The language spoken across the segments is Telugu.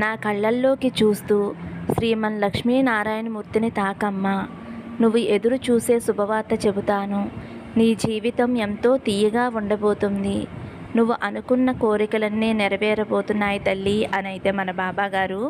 నా కళ్ళల్లోకి చూస్తూ శ్రీమన్ లక్ష్మీనారాయణమూర్తిని తాకమ్మా. నువ్వు ఎదురు చూసే శుభవార్త చెబుతాను. నీ జీవితం ఎంతో తీయగా ఉండబోతుంది. నువ్వు అనుకున్న కోరికలన్నీ నెరవేరబోతున్నాయి తల్లి అని అయితే మన బాబా గారు.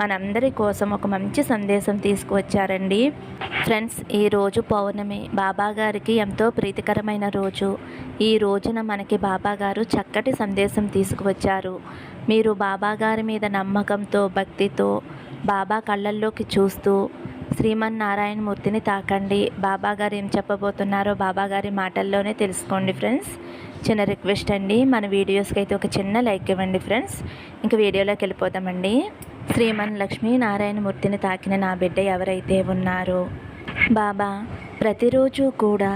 మనందరి కోసం ఒక మంచి సందేశం తీసుకువచ్చారండి. ఫ్రెండ్స్ ఈ రోజు పౌర్ణమి బాబా గారికి ఎంతో ప్రీతికరమైన రోజు. ఈ రోజున మనకి బాబా గారు చక్కటి సందేశం తీసుకువచ్చారు. మీరు బాబా గారి మీద నమ్మకంతో భక్తితో బాబా కళ్ళల్లోకి చూస్తూ శ్రీమన్నారాయణమూర్తిని తాకండి. బాబాగారు ఏం చెప్పబోతున్నారో బాబాగారి మాటల్లోనే తెలుసుకోండి ఫ్రెండ్స్. చిన్న రిక్వెస్ట్ అండి. మన వీడియోస్కి అయితే ఒక చిన్న లైక్ ఇవ్వండి ఫ్రెండ్స్. ఇంక వీడియోలోకి వెళ్ళిపోతామండి శ్రీమన్ లక్ష్మీ నారాయణమూర్తిని తాకిన నా బిడ్డ ఎవరైతే ఉన్నారో బాబా ప్రతిరోజు కూడా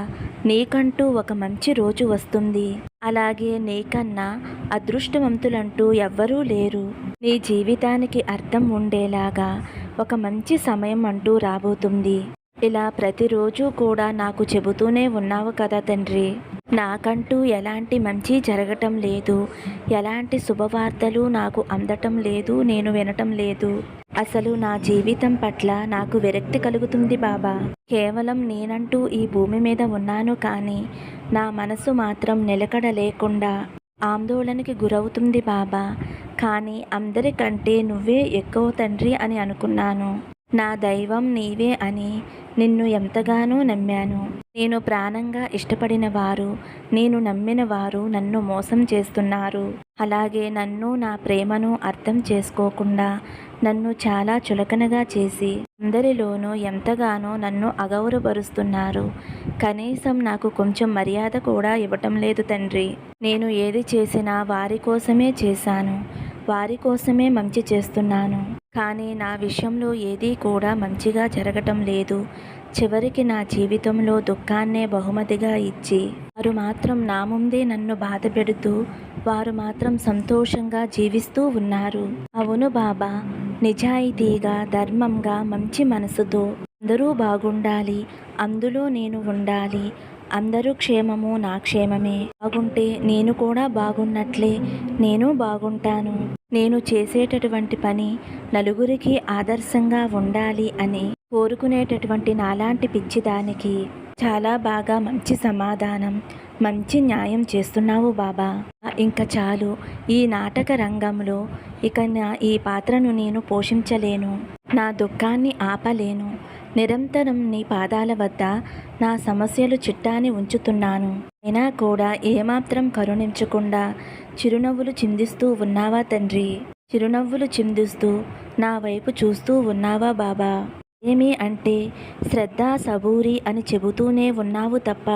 నీకంటూ ఒక మంచి రోజు వస్తుంది. అలాగే నీకన్నా అదృష్టవంతులంటూ ఎవ్వరూ లేరు. నీ జీవితానికి అర్థం ఉండేలాగా ఒక మంచి సమయం అంటూ రాబోతుంది. ఇలా ప్రతిరోజు కూడా నాకు చెబుతూనే ఉన్నావు కదా తండ్రి. నాకంటూ ఎలాంటి మంచి జరగటం లేదు. ఎలాంటి శుభవార్తలు నాకు అందటం లేదు నేను వినటం లేదు. అసలు నా జీవితం పట్ల నాకు విరక్తి కలుగుతుంది బాబా. కేవలం నేనంటూ ఈ భూమి మీద ఉన్నాను కానీ నా మనసు మాత్రం నిలకడ లేకుండా ఆందోళనకి గురవుతుంది బాబా. కానీ అందరికంటే నువ్వే ఎక్కువ తండ్రి అని అనుకున్నాను. నా దైవం నీవే అని నిన్ను ఎంతగానో నమ్మాను. నేను ప్రాణంగా ఇష్టపడిన వారు నేను నమ్మిన వారు నన్ను మోసం చేస్తున్నారు. అలాగే నన్ను నా ప్రేమను అర్థం చేసుకోకుండా నన్ను చాలా చులకనగా చేసి అందరిలోనూ ఎంతగానో నన్ను అగౌరవరుస్తున్నారు కనీసం నాకు కొంచెం మర్యాద కూడా ఇవ్వటం లేదు తండ్రి. నేను ఏది చేసినా వారి కోసమే చేశాను. వారి కోసమే మంచి చేస్తున్నాను. కానీ నా విషయంలో ఏదీ కూడా మంచిగా జరగటం లేదు. చివరికి నా జీవితంలో దుఃఖాన్నే బహుమతిగా ఇచ్చి వారు మాత్రం నా ముందే నన్ను బాధ పెడుతూ వారు మాత్రం సంతోషంగా జీవిస్తూ ఉన్నారు. అవును బాబా నిజాయితీగా ధర్మంగా మంచి మనసుతో అందరూ బాగుండాలి అందులో నేను ఉండాలి అందరూ క్షేమము నా క్షేమమే. బాగుంటే నేను కూడా బాగున్నట్లే నేను బాగుంటాను. నేను చేసేటటువంటి పని నలుగురికి ఆదర్శంగా ఉండాలి అని కోరుకునేటటువంటి నాలాంటి పిచ్చిదానికి చాలా బాగా మంచి సమాధానం మంచి న్యాయం చేస్తున్నావు బాబా. ఇంకా చాలు ఈ నాటక రంగంలో ఇక నా ఈ పాత్రను నేను పోషించలేను నా దుఃఖాన్ని ఆపలేను నిరంతరం నీ పాదాల వద్ద నా సమస్యలు చిట్టాని ఉంచుతున్నాను. అయినా కూడా ఏమాత్రం కరుణించకుండా చిరునవ్వులు చిందిస్తూ ఉన్నావా తండ్రి? చిరునవ్వులు చిందిస్తూ నా వైపు చూస్తూ ఉన్నావా బాబా? ఏమి అంటే శ్రద్ధ సబూరి అని చెబుతూనే ఉన్నావు తప్ప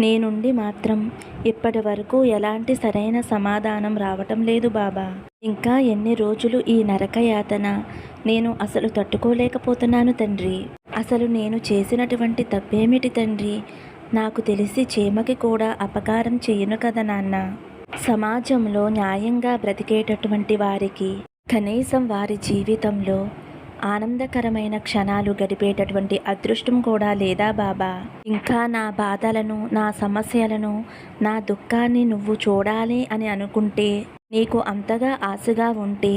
నేనుండి మాత్రం ఇప్పటి వరకు ఎలాంటి సరైన సమాధానం రావటం లేదు బాబా. ఇంకా ఎన్ని రోజులు ఈ నరకయాతన నేను అసలు తట్టుకోలేకపోతున్నాను తండ్రి. అసలు నేను చేసినటువంటి తప్పేమిటి తండ్రి? నాకు తెలిసి చీమకి కూడా అపకారం చేయను కదా నాన్న. సమాజంలో న్యాయంగా బ్రతికేటటువంటి వారికి కనీసం వారి జీవితంలో ఆనందకరమైన క్షణాలు గడిపేటటువంటి అదృష్టం కూడా లేదా బాబా? ఇంకా నా బాధలను నా సమస్యలను నా దుఃఖాన్ని నువ్వు చూడాలి అని అనుకుంటే నీకు అంతగా ఆశగా ఉంటే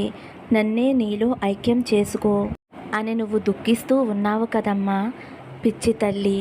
నన్నే నీలో ఐక్యం చేసుకో అని నువ్వు దుఃఖిస్తూ ఉన్నావు కదమ్మా పిచ్చి తల్లి.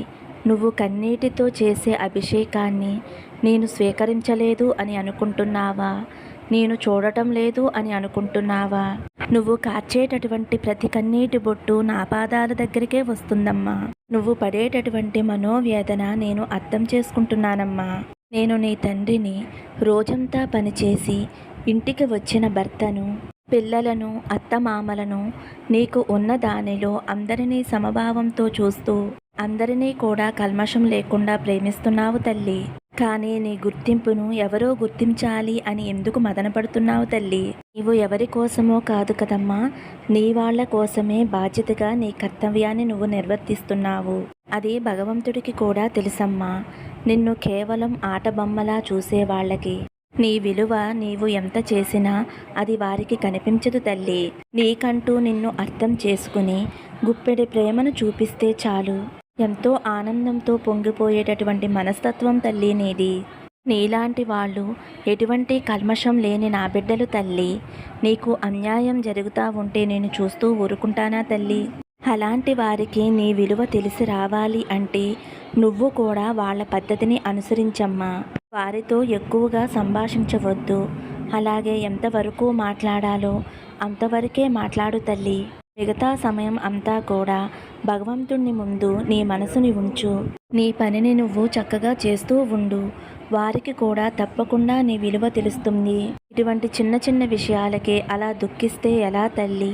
నువ్వు కన్నీటితో చేసే అభిషేకాన్ని నేను స్వీకరించలేదు అని అనుకుంటున్నావా? నేను చూడటం లేదు అని అనుకుంటున్నావా? నువ్వు కార్చేటటువంటి ప్రతి కన్నీటి బొట్టు నా పాదాల దగ్గరికే వస్తుందమ్మా. నువ్వు పడేటటువంటి మనోవేదన నేను అర్థం చేసుకుంటున్నానమ్మా. నేను నీ తండ్రిని రోజంతా పనిచేసి ఇంటికి వచ్చిన భర్తను పిల్లలను అత్తమామలను నీకు ఉన్న దానిలో అందరినీ సమభావంతో చూస్తూ అందరినీ కూడా కల్మషం లేకుండా ప్రేమిస్తున్నావు తల్లి. కానీ నీ గుర్తింపును ఎవరో గుర్తించాలి అని ఎందుకు మదనపడుతున్నావు తల్లి? నీవు ఎవరి కోసమో కాదు కదమ్మా. నీ వాళ్ళ కోసమే బాధ్యతగా నీ కర్తవ్యాన్ని నువ్వు నిర్వర్తిస్తున్నావు. అది భగవంతుడికి కూడా తెలుసమ్మా. నిన్ను కేవలం ఆట బొమ్మలా చూసే వాళ్ళకి. నీ విలువ నీవు ఎంత చేసినా అది వారికి కనిపించదు తల్లి. నీకంటూ నిన్ను అర్థం చేసుకుని గుప్పెడి ప్రేమను చూపిస్తే చాలు. ఎంతో ఆనందంతో పొంగిపోయేటటువంటి మనస్తత్వం తల్లి నీది. నీలాంటి వాళ్ళు ఎటువంటి కల్మషం లేని నా బిడ్డలు తల్లి. నీకు అన్యాయం జరుగుతూ ఉంటే నేను చూస్తూ ఊరుకుంటానా తల్లి? అలాంటి వారికి నీ విలువ తెలిసి రావాలి అంటే నువ్వు కూడా వాళ్ళ పద్ధతిని అనుసరించమ్మా. వారితో ఎక్కువగా సంభాషించవద్దు. అలాగే ఎంతవరకు మాట్లాడాలో అంతవరకే మాట్లాడు తల్లి. మిగతా సమయం అంతా కూడా భగవంతుణ్ణి ముందు నీ మనసుని ఉంచు. నీ పనిని నువ్వు చక్కగా చేస్తూ ఉండు. వారికి కూడా తప్పకుండా నీ విలువ తెలుస్తుంది. ఇటువంటి చిన్న చిన్న విషయాలకే అలా దుఃఖిస్తే ఎలా తల్లి?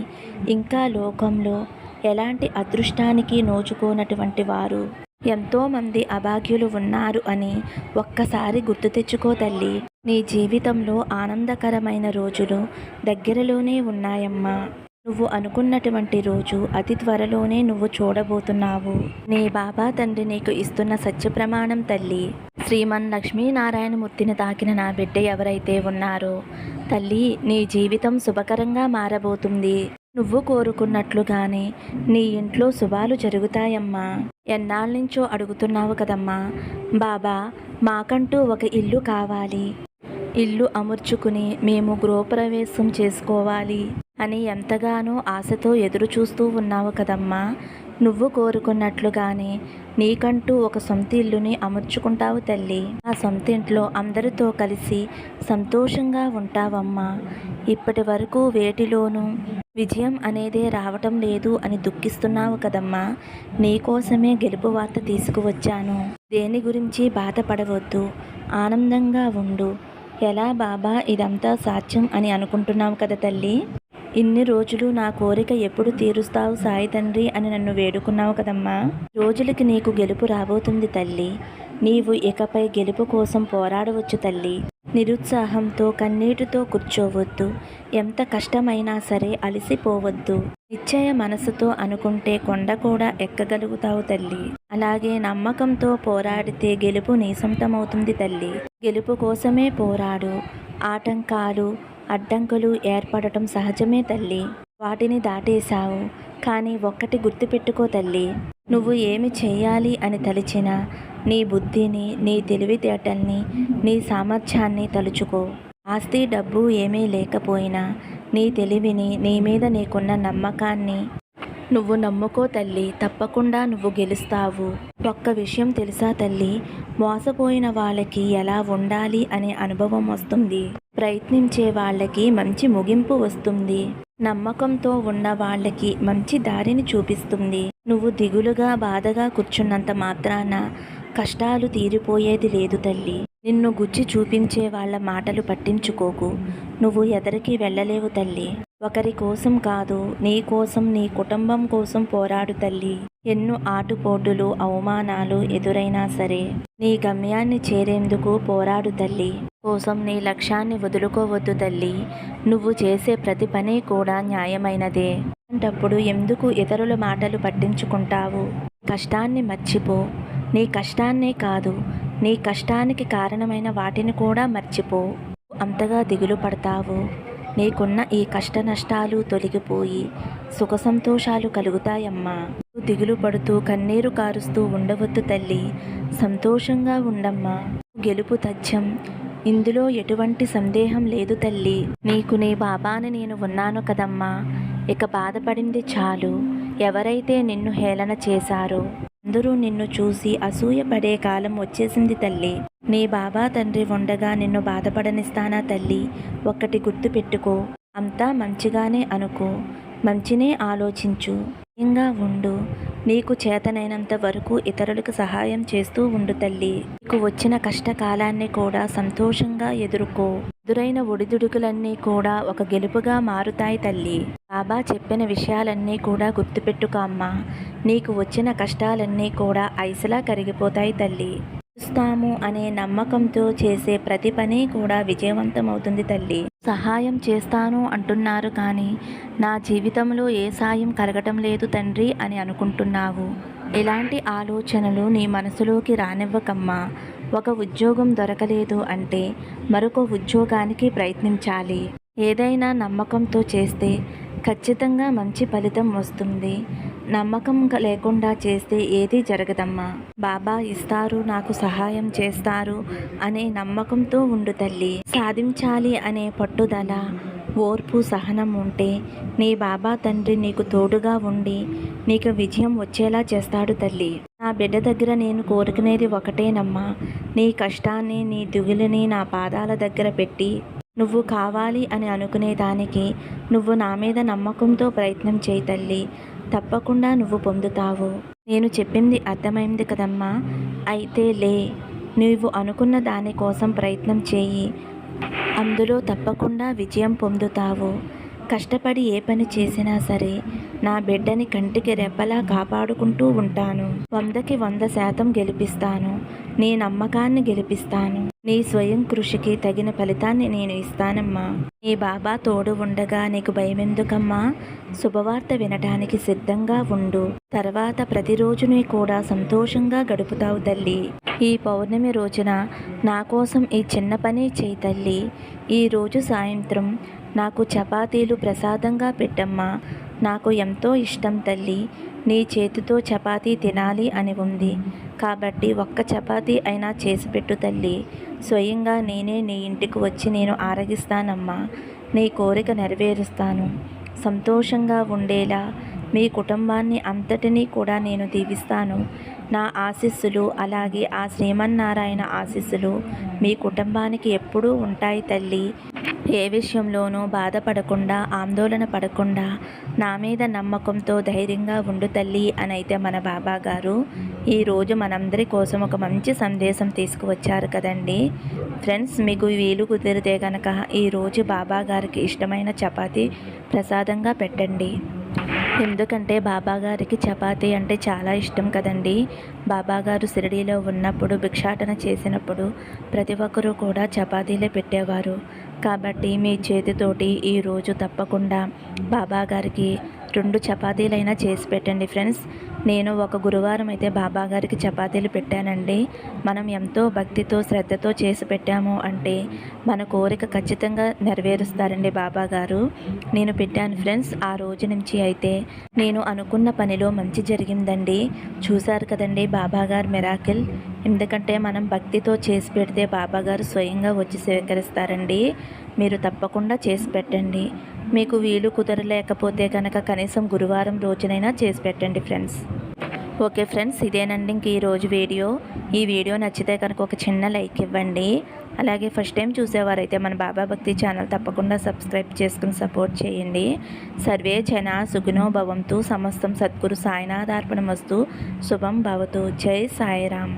ఇంకా లోకంలో ఎలాంటి అదృష్టానికి నోచుకోనటువంటి వారు? ఎంతోమంది అభాగ్యులు ఉన్నారు అని ఒక్కసారి గుర్తు తెచ్చుకో తల్లి. నీ జీవితంలో ఆనందకరమైన రోజులు దగ్గరలోనే ఉన్నాయమ్మా. నువ్వు అనుకున్నటువంటి రోజు అతి త్వరలోనే నువ్వు చూడబోతున్నావు. నీ బాబా తండ్రి నీకు ఇస్తున్న సత్య ప్రమాణం తల్లి శ్రీమన్ లక్ష్మీనారాయణమూర్తిని తాకిన నా బిడ్డ ఎవరైతే ఉన్నారో తల్లి నీ జీవితం శుభకరంగా మారబోతుంది. నువ్వు కోరుకున్నట్లుగానే నీ ఇంట్లో శుభాలు జరుగుతాయమ్మా. ఎన్నాళ్ళ నుంచో అడుగుతున్నావు కదమ్మా బాబా మాకంటూ ఒక ఇల్లు కావాలి. ఇల్లు అమర్చుకుని మేము గృహప్రవేశం చేసుకోవాలి. అని ఎంతగానో ఆశతో ఎదురు చూస్తూ ఉన్నావు కదమ్మా. నువ్వు కోరుకున్నట్లుగానే నీకంటూ ఒక సొంత ఇల్లుని అమర్చుకుంటావు తల్లి. ఆ సొంత ఇంట్లో అందరితో కలిసి సంతోషంగా ఉంటావమ్మా. ఇప్పటి వరకు వేటిలోనూ విజయం అనేదే రావటం లేదు అని దుఃఖిస్తున్నావు కదమ్మా. నీకోసమే గెలుపు వార్త తీసుకువచ్చాను. దేని గురించి బాధపడవద్దు. ఆనందంగా ఉండు. ఎలా బాబా? ఇదంతా సాధ్యం అని అనుకుంటున్నావు కదా తల్లి. ఇన్ని రోజులు నా కోరిక ఎప్పుడు తీరుస్తావు సాయి తండ్రి అని నన్ను వేడుకున్నావు కదమ్మా. రోజులకి నీకు గెలుపు రాబోతుంది తల్లి. నీవు ఇకపై గెలుపు కోసం పోరాడవచ్చు తల్లి. నిరుత్సాహంతో కన్నీటితో కూర్చోవద్దు. ఎంత కష్టమైనా సరే అలసిపోవద్దు. నిశ్చయ మనసుతో అనుకుంటే కొండ కూడా ఎక్కగలుగుతావు తల్లి. అలాగే నమ్మకంతో పోరాడితే గెలుపు నీ సొంతమవుతుంది తల్లి. గెలుపు కోసమే పోరాడు. ఆటంకాలు అడ్డంకులు ఏర్పడటం సహజమే తల్లి. వాటిని దాటేశావు. కానీ ఒక్కటి గుర్తుపెట్టుకో తల్లి. నువ్వు ఏమి చేయాలి అని తలిచినా నీ బుద్ధిని నీ తెలివితేటల్ని నీ సామర్థ్యాన్ని తలుచుకో. ఆస్తి డబ్బు ఏమీ లేకపోయినా నీ తెలివిని నీ మీద నీకున్న నమ్మకాన్ని నువ్వు నమ్ముకో తల్లి తప్పకుండా నువ్వు గెలుస్తావు. ఒక్క విషయం తెలుసా తల్లి మోసపోయిన వాళ్ళకి ఎలా ఉండాలి అనే అనుభవం వస్తుంది. ప్రయత్నించే వాళ్ళకి మంచి ముగింపు వస్తుంది. నమ్మకంతో ఉన్న వాళ్ళకి మంచి దారిని చూపిస్తుంది. నువ్వు దిగులుగా బాధగా కూర్చున్నంత మాత్రాన కష్టాలు తీరిపోయేది లేదు తల్లి. నిన్ను గుచ్చి చూపించే వాళ్ళ మాటలు పట్టించుకోకు. నువ్వు ఎదరికి వెళ్ళలేవు తల్లి. ఒకరి కోసం కాదు నీ కోసం నీ కుటుంబం కోసం పోరాడు తల్లి. ఎన్నో ఆటుపోటులు అవమానాలు ఎదురైనా సరే నీ గమ్యాన్ని చేరేందుకు పోరాడు తల్లి. కోసం నీ లక్ష్యాన్ని వదులుకోవద్దు తల్లి. నువ్వు చేసే ప్రతి పని కూడా న్యాయమైనదే. అంటప్పుడు ఎందుకు ఇతరుల మాటలు పట్టించుకుంటావు? కష్టాన్ని మర్చిపో. నీ కష్టాన్నే కాదు నీ కష్టానికి కారణమైన వాటిని కూడా మర్చిపో. అంతగా దిగులు పడతావు. నీకున్న ఈ కష్ట నష్టాలు తొలగిపోయి సుఖ సంతోషాలు కలుగుతాయమ్మా. దిగులు పడుతూ కన్నీరు కారుస్తూ ఉండవద్దు తల్లి. సంతోషంగా ఉండమ్మా. గెలుపు తథ్యం. ఇందులో ఎటువంటి సందేహం లేదు తల్లి. నీకు నీ బాబాని నేను ఉన్నాను కదమ్మా. ఇక బాధపడింది చాలు. ఎవరైతే నిన్ను హేళన చేశారో అందరూ నిన్ను చూసి అసూయపడే కాలం వచ్చేసింది తల్లి. నీ బాబా తండ్రి ఉండగా నిన్ను బాధపడనిస్తానా తల్లి? ఒక్కటి గుర్తుపెట్టుకో అంతా మంచిగానే అనుకో. మంచినే ఆలోచించు. ఇంకా ఉండు. నీకు చేతనైనంత వరకు ఇతరులకు సహాయం చేస్తూ ఉండు తల్లి. నీకు వచ్చిన కష్టకాలాన్ని కూడా సంతోషంగా ఎదుర్కో. ఎదురైన ఒడిదుడుకులన్నీ కూడా ఒక గెలుపుగా మారుతాయి తల్లి. బాబా చెప్పిన విషయాలన్నీ కూడా గుర్తుపెట్టుకో అమ్మా. నీకు వచ్చిన కష్టాలన్నీ కూడా ఐసలా కరిగిపోతాయి తల్లి. ఇస్తాము అనే నమ్మకంతో చేసే ప్రతి పని కూడా విజయవంతమవుతుంది తల్లి. సహాయం చేస్తాను అంటున్నారు కానీ నా జీవితంలో ఏ సాయం కలగటం లేదు తండ్రి అని అనుకుంటున్నావు. ఇలాంటి ఆలోచనలు నీ మనసులోకి రానివ్వకమ్మా. ఒక ఉద్యోగం దొరకలేదు అంటే మరొక ఉద్యోగానికి ప్రయత్నించాలి. ఏదైనా నమ్మకంతో చేస్తే ఖచ్చితంగా మంచి ఫలితం వస్తుంది. నమ్మకం లేకుండా చేస్తే ఏదీ జరగదమ్మా. బాబా ఇస్తారు నాకు సహాయం చేస్తారు అనే నమ్మకంతో ఉండు తల్లి. సాధించాలి అనే పట్టుదల ఓర్పు సహనం ఉంటే నీ బాబా తండ్రి నీకు తోడుగా ఉండి నీకు విజయం వచ్చేలా చేస్తాడు తల్లి. నా బిడ్డ దగ్గర నేను కోరుకునేది ఒకటేనమ్మా. నీ కష్టాన్ని నీ దిగులుని నా పాదాల దగ్గర పెట్టి నువ్వు కావాలి అని అనుకునేదానికి నువ్వు నా మీద నమ్మకంతో ప్రయత్నం చేయి తల్లి. తప్పకుండా నువ్వు పొందుతావు. నేను చెప్పింది అర్థమైంది కదమ్మా. అయితే లే నువ్వు అనుకున్న దానికోసం ప్రయత్నం చేయి. అందులో తప్పకుండా విజయం పొందుతావు. కష్టపడి ఏ పని చేసినా సరే నా బిడ్డని కంటికి రెప్పలా కాపాడుకుంటూ ఉంటాను. వందకి వంద శాతం గెలిపిస్తాను. నీ నమ్మకాన్ని గెలిపిస్తాను. నీ స్వయం కృషికి తగిన ఫలితాన్ని నేను ఇస్తానమ్మా. నీ బాబా తోడు ఉండగా నీకు భయమెందుకమ్మా? శుభవార్త వినటానికి సిద్ధంగా ఉండు. తర్వాత ప్రతిరోజుని కూడా సంతోషంగా గడుపుతావు తల్లి. ఈ పౌర్ణమి రోజున నా కోసం ఈ చిన్న పని చేయి తల్లి. ఈరోజు సాయంత్రం నాకు చపాతీలు ప్రసాదంగా పెట్టమ్మా. నాకు ఎంతో ఇష్టం తల్లి. నీ చేతితో చపాతీ తినాలి అని ఉంది. కాబట్టి ఒక్క చపాతీ అయినా చేసి పెట్టు తల్లి. స్వయంగా నేనే నీ ఇంటికి వచ్చి నేను ఆరగిస్తానమ్మా. నీ కోరిక నెరవేరుస్తాను. సంతోషంగా ఉండేలా మీ కుటుంబాన్ని అంతటినీ కూడా నేను దీవిస్తాను. నా ఆశీస్సులు అలాగే ఆ శ్రీమన్నారాయణ ఆశీస్సులు మీ కుటుంబానికి ఎప్పుడూ ఉంటాయి తల్లి. ఏ విషయంలోనూ బాధపడకుండా ఆందోళన పడకుండా నా మీద నమ్మకంతో ధైర్యంగా ఉండు తల్లి అని అయితే మన బాబా గారు. ఈరోజు మనందరి కోసం ఒక మంచి సందేశం తీసుకువచ్చారు కదండి. ఫ్రెండ్స్ మీకు వీలు కుదిరితే కనుక ఈరోజు బాబా గారికి ఇష్టమైన చపాతీ ప్రసాదంగా పెట్టండి. ఎందుకంటే బాబాగారికి చపాతీ అంటే చాలా ఇష్టం కదండి. బాబాగారు షిరిడీలో ఉన్నప్పుడు భిక్షాటన చేసినప్పుడు ప్రతి ఒక్కరూ కూడా చపాతీలే పెట్టేవారు. కాబట్టి మీ చేతితోటి ఈరోజు తప్పకుండా బాబాగారికి రెండు చపాతీలైనా చేసి పెట్టండి ఫ్రెండ్స్. నేను ఒక గురువారం అయితే బాబా గారికి చపాతీలు పెట్టానండి. మనం ఎంతో భక్తితో శ్రద్ధతో చేసి పెట్టాము అంటే మన కోరిక ఖచ్చితంగా నెరవేరుస్తారండి బాబా గారు. నేను పెట్టాను ఫ్రెండ్స్ ఆ రోజు నుంచి అయితే నేను అనుకున్న పనిలో మంచి జరిగిందండి. చూశారు కదండి బాబా గారు మిరాకిల్. ఎందుకంటే మనం భక్తితో చేసి పెడితే బాబాగారు స్వయంగా వచ్చి స్వీకరిస్తారండి. మీరు తప్పకుండా చేసి పెట్టండి. మీకు వీలు కుదరలేకపోతే కనుక కనీసం గురువారం రోజునైనా చేసి పెట్టండి ఫ్రెండ్స్. ఓకే ఫ్రెండ్స్ ఇదేనండి ఇంక ఈరోజు వీడియో. ఈ వీడియో నచ్చితే కనుక ఒక చిన్న లైక్ ఇవ్వండి. అలాగే ఫస్ట్ టైం చూసేవారైతే మన బాబా భక్తి ఛానల్ తప్పకుండా సబ్స్క్రైబ్ చేసుకుని సపోర్ట్ చేయండి. సర్వే జన సుగుణో భవంతు సమస్తం సద్గురు సాయినాథార్పణమస్తు. శుభం భవతు. జై సాయిరామ్.